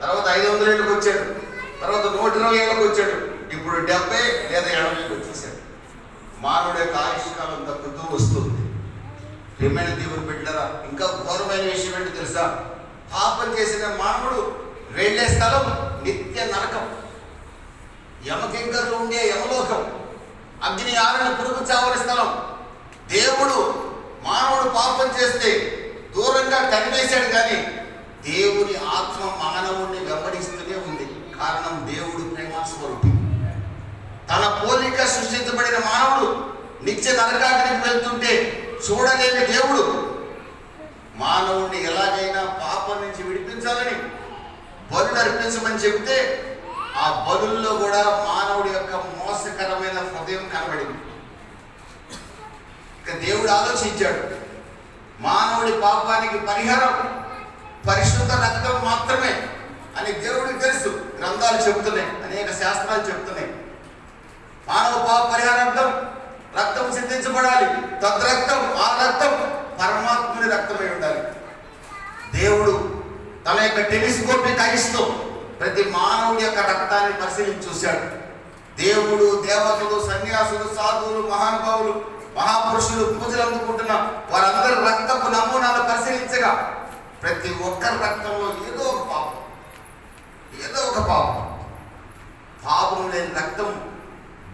తర్వాత ఐదు వందల ఏళ్ళకి వచ్చాడు. తర్వాత నూట ఇరవై ఏళ్ళకి వచ్చాడు. ఇప్పుడు డెబ్బై లేదా ఎనభైకి వచ్చేసాడు. మానవుడి యొక్క ఆయుష్కాలం తగ్గుతూ వస్తుంది. ప్రియమైన దేవుడు పెట్టారా ఇంకా ఘోరమైన విషయం ఏంటి తెలుసా? పాపం చేసిన మానవుడు వెళ్ళే స్థలం నిత్య నరకం. యమకింకర్లు ఉండే యమలోకం. అగ్ని ఆరణ పురుగు చావని స్థలం. దేవుడు మానవుడు పాపం చేస్తే దూరంగా కనివేశాడు కానీ దేవుని ఆత్మ మానవుడిని వెంబడిస్తూనే ఉంది. కారణం దేవుడు ప్రేమ స్వరూపి. తన పోలిక సృష్టించబడిన మానవుడు నిత్య నరకాగ్నికి వెళ్తుంటే చూడలేని దేవుడు. మానవుడిని ఎలాగైనా పాపం నుంచి విడిపించాలని బలు అర్పించమని చెబితే ఆ బలుల్లో కూడా మానవుడి యొక్క మోసకరమైన హృదయం కనబడింది. ఇక దేవుడు ఆలోచించాడు. మానవుడి పాపానికి పరిహారం పరిశుద్ధ రక్తం మాత్రమే అని దేవుడికి తెలుసు. గ్రంథాలు చెబుతున్నాయి అనేక శాస్త్రాలు చెబుతున్నాయి. మానవ పాప పరిహారార్థం రక్తం సిద్ధించబడాలి. తద్రక్తం ఆ రక్తం పరమాత్ముని రక్తమై ఉండాలి. దేవుడు తన యొక్క టెలిస్కోప్ని తగిస్తూ ప్రతి మానవుడి యొక్క రక్తాన్ని పరిశీలించి చూశాడు. దేవుడు దేవతలు సన్యాసులు సాధువులు మహానుభావులు మహాపురుషులు పూజలు అందుకుంటున్న వారందరి రక్తపు నమూనాలు పరిశీలించగా ప్రతి ఒక్కరి రక్తంలో ఏదో ఒక పాపం. ఏదో ఒక పాపం. పాపం లేని రక్తం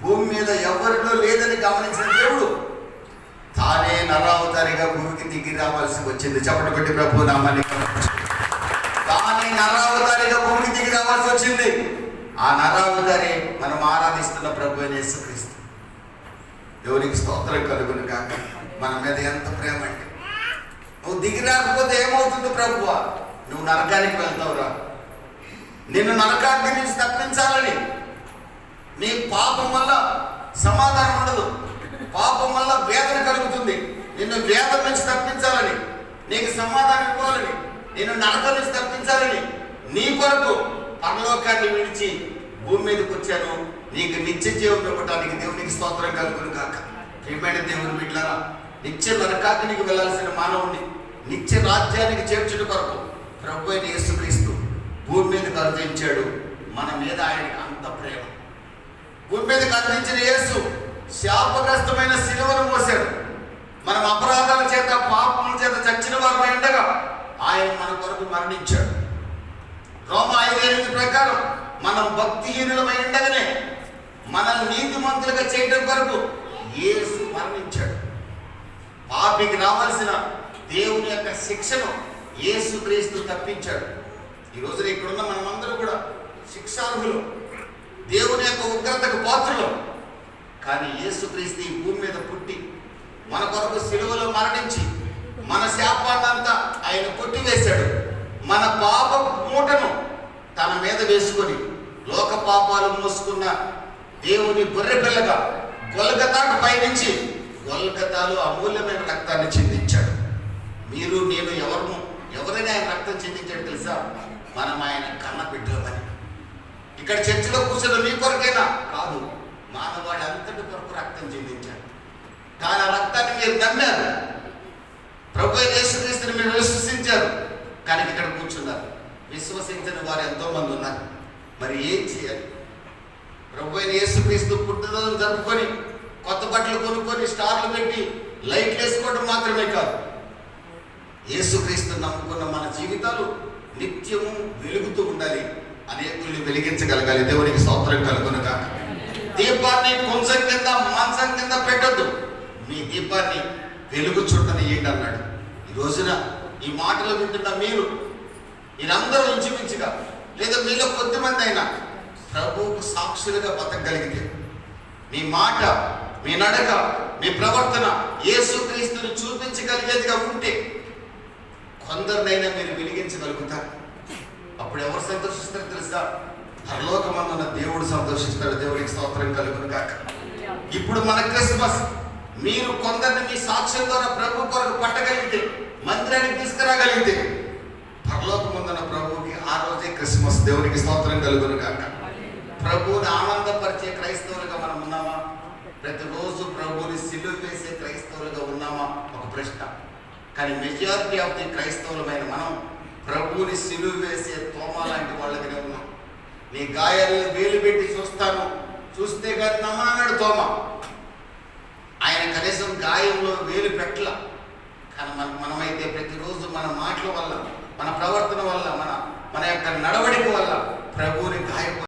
భూమి మీద ఎవరిలో లేదని గమనించిన దేవుడు తానే నరావతారిగా భూమికి దిగి రావాల్సి వచ్చింది. చప్పటి పెట్టి ప్రభు నామాన్ని తానే నరావతారిగా భూమికి దిగి రావాల్సి వచ్చింది. ఆ నరావతారి మనం ఆరాధిస్తున్న ప్రభు అయిన యేసుక్రీస్తు. దేవునికి స్తోత్రం కలుగును కాక మన మీద ఎంత ప్రేమ అంటే నువ్వు దిగి రాకపోతే ఏమవుతుంది ప్రభువ? నువ్వు నరకానికి వెళ్తావురా. నిన్ను నరకాన్ని నుంచి తప్పించాలని నీ పాపం వల్ల సమాధానం ఉండదు. పాపం వల్ల వేదన కలుగుతుంది. నిన్ను వేదన నుంచి తప్పించాలని నీకు సమాధానం ఇవ్వాలని నిన్ను నరకం నుంచి తప్పించాలని నీ కొరకు పరలోకాన్ని విడిచి భూమి మీదకి వచ్చాను. నీకు నిత్య జీవం ఇవ్వటానికి దేవునికి స్తోత్రం కలుగును కాక ప్రియమైన దేవుని బిడ్డలారా నిత్య నీకు వెళ్ళాల్సిన మానవుడిని నిత్య రాజ్యానికి చేర్చుట కొరకు ప్రభు అయిన యేసుక్రీస్తు భూమి మీద కరుదించాడు మన మీద ఆయనకి అంత ప్రేమ. భూమి మీద కరుదించిన యేసు శాపగ్రస్తమైన శిలువను మోశాడు. మనం అపరాధాల చేత పాపముల చేత చచ్చిన వారు ఉండగా ఆయన మన కొరకు మరణించాడు. రోమ ఐదు ప్రకారం మనం భక్తిహీనులమై ఉండగానే మనల్ని నీతిమంతులుగా చేయడం కొరకు యేసు మరణించాడు. పాపికి రావాల్సిన దేవుని యొక్క శిక్షను యేసు క్రీస్తు తప్పించాడు. ఈ రోజున ఇక్కడున్న మనమందరూ కూడా శిక్షార్హులు దేవుని యొక్క ఉగ్రతకు పాత్రలు. కానీ యేసు క్రీస్తు ఈ భూమి మీద పుట్టి మన కొరకు సిలువలో మరణించి మన శాపాన్నంతా ఆయన కొట్టివేశాడు. మన పాప మూటను తన మీద వేసుకొని లోక పాపాలు మోసుకున్న దేవుని బొర్రె పిల్లగా గొల్గతాకు పయనించి గొల్గతాలు అమూల్యమైన రక్తాన్ని చిందించాడు. మీరు నేను ఎవరు? ఎవరైనా ఆయన రక్తం చెందించాడు తెలుసా? మనం ఆయన కన్న బిడ్డలమని ఇక్కడ చర్చిలో కూర్చున్న మీ కొరకైనా? కాదు. మానవాడి అంతటి కొరకు రక్తం చెందించాడు. కానీ ఆ రక్తాన్ని మీరు నమ్మారు. ప్రభు అయిన యేసుక్రీస్తుని మీరు విశ్వసించారు. కానీ ఇక్కడ కూర్చున్నారు. విశ్వసించని వారు ఎంతో మంది ఉన్నారు. మరి ఏం చేయాలి? ప్రభు అయిన యేసుక్రీస్తు పుట్టినరోజు జరుపుకొని కొత్త బట్టలు కొనుక్కొని స్టార్లు పెట్టి లైట్లు వేసుకోవడం మాత్రమే కాదు. యేసుక్రీస్తు నమ్ముకున్న మన జీవితాలు నిత్యము వెలుగుతూ ఉండాలి. అనేకుల్ని వెలిగించగలగాలి. దేవునికి స్తోత్రం కలుగునక దీపాన్ని కొంచెం కింద మాంసం కింద పెట్టద్దు. మీ దీపాన్ని వెలుగు చుట్టని అన్నాడు ఈ రోజున ఈ మాటలు వింటున్న మీరు మీరందరూ ఇంచుమించుగా లేదా మీలో కొద్దిమంది అయినా ప్రభువుకు సాక్షులుగా బతకగలిగితే మీ మాట మీ నడక మీ ప్రవర్తన యేసుక్రీస్తుని చూపించగలిగేదిగా ఉంటే కొందరినైనా మీరు వెలిగించగలుగుతారు. అప్పుడు ఎవరు సంతోషిస్తారు తెలుసా? పరలోకమందున్న దేవుడు సంతోషిస్తాడు. దేవుడికి స్తోత్రం కలుగును కాక ఇప్పుడు మన క్రిస్మస్ మీరు కొందరిని మీ సాక్ష్యం ద్వారా ప్రభు కొరకు పట్టగలిగితే మందిరానికి తీసుకురాగలిగితే పరలోకమందున్న ప్రభువుకి ఆ రోజే క్రిస్మస్ దేవునికి స్తోత్రం కలుగును కాక ప్రభువుని ఆనందపరిచే క్రైస్తవులుగా మనం ఉన్నామా? ప్రతిరోజు ప్రభువుని సిలువ వేసే క్రైస్తవులుగా ఉన్నామా? ఒక ప్రశ్న. కానీ మెజారిటీ ఆఫ్ ది క్రైస్తవులమైన మనం ప్రభువుని సిలువు వేసే తోమ లాంటి వాళ్ళగా నీ గాయాలను వేలు పెట్టి చూస్తాను. చూస్తే కానీ నమ్మన్నాడు తోమ. ఆయన కనీసం గాయంలో వేలు పెట్టల. కానీ మన మనమైతే ప్రతిరోజు మన మాటల వల్ల మన ప్రవర్తన వల్ల మన మన యొక్క నడవడిక వల్ల ప్రభువుని గాయపడి